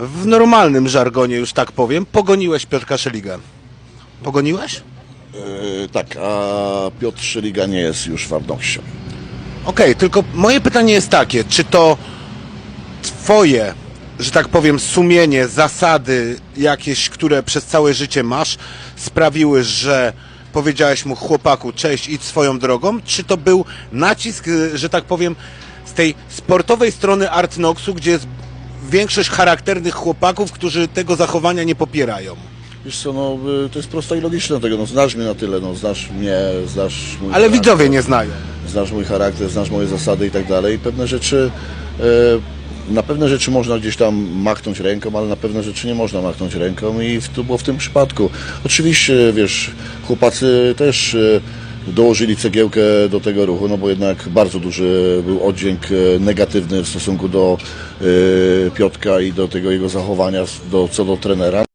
w normalnym żargonie już tak powiem, pogoniłeś Piotrka Szeligę. Pogoniłeś? Yy, tak, a Piotr Szyliga nie jest już w Arnoxie. Okej, tylko moje pytanie jest takie, czy to twoje, że tak powiem, sumienie, zasady jakieś, które przez całe życie masz, sprawiły, że powiedziałeś mu chłopaku, cześć, idź swoją drogą, czy to był nacisk, y, że tak powiem, z tej sportowej strony Artnoxu, gdzie jest większość charakternych chłopaków, którzy tego zachowania nie popierają? Wiesz co, no y, to jest proste i logiczne tego, no znasz mnie na tyle, no znasz mnie, znasz mój Ale charakter, widzowie nie znają. Znasz mój charakter, znasz moje zasady i tak dalej. Pewne rzeczy, e, na pewne rzeczy można gdzieś tam machnąć ręką, ale na pewne rzeczy nie można machnąć ręką i w, to było w tym przypadku. Oczywiście, wiesz, chłopacy też e, dołożyli cegiełkę do tego ruchu, no bo jednak bardzo duży był oddźwięk e, negatywny w stosunku do e, Piotka i do tego jego zachowania do, co do trenera.